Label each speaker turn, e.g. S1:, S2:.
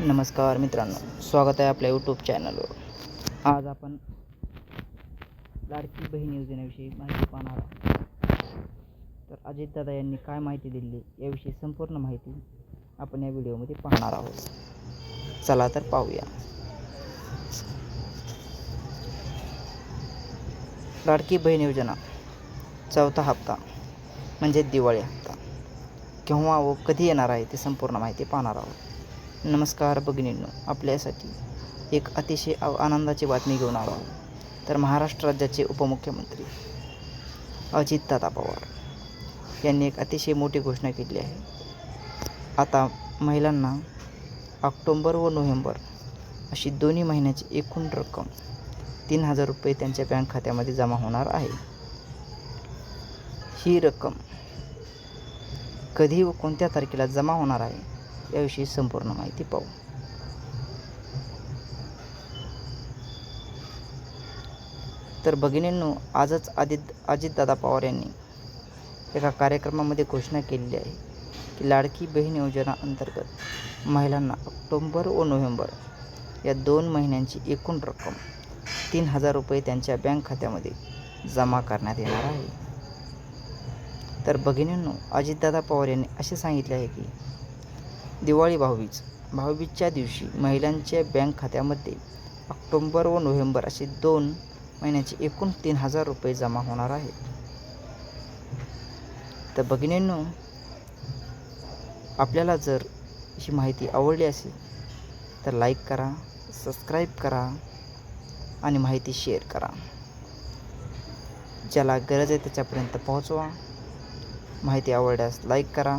S1: नमस्कार मित्रांनो स्वागत आहे आपल्या यूट्यूब चॅनलवर आज आपण लाडकी बहीण योजनेविषयी माहिती पाहणार आहोत. तर अजितदादा यांनी काय माहिती दिली याविषयी संपूर्ण माहिती आपण या व्हिडिओमध्ये पाहणार आहोत. चला तर पाहूया. लाडकी बहीण योजना चौथा हप्ता म्हणजे दिवाळी हप्ता. केव्हा व कधी येणार आहे ते संपूर्ण माहिती पाहणार आहोत. नमस्कार भगिनींनो आपल्यासाठी एक अतिशय आनंदाची बातमी घेऊन आलो तर महाराष्ट्र राज्याचे उपमुख्यमंत्री अजितदादा पवार यांनी एक अतिशय मोठी घोषणा केली आहे. आता महिलांना ऑक्टोंबर व नोव्हेंबर अशी दोन्ही महिन्याची एकूण रक्कम तीन हजार रुपये त्यांच्या बँक खात्यामध्ये जमा होणार आहे. ही रक्कम कधी व कोणत्या तारखेला जमा होणार आहे? याविषयी संपूर्ण माहिती पाहू. तर भगिनींनो आजच आदित अजितदादा पवार यांनी एका कार्यक्रमामध्ये घोषणा केलेली आहे की लाडकी बहीण योजना अंतर्गत महिलांना ऑक्टोंबर व नोव्हेंबर या दोन महिन्यांची एकूण रक्कम तीन हजार रुपये त्यांच्या बँक खात्यामध्ये जमा करण्यात येणार आहे. तर भगिनींनो अजितदादा पवार यांनी असे सांगितले आहे की दिवाळी भाऊबीज. भाऊबीजच्या दिवशी महिलांच्या बँक खात्यामध्ये ऑक्टोंबर व नोव्हेंबर असे दोन महिन्याचे एकूण तीन हजार रुपये जमा होणार आहेत. तर भगिनींनो आपल्याला जर ही माहिती आवडली असेल तर लाईक करा सबस्क्राईब करा आणि माहिती शेअर करा. ज्याला गरज आहे त्याच्यापर्यंत पोहोचवा. माहिती आवडल्यास लाईक करा.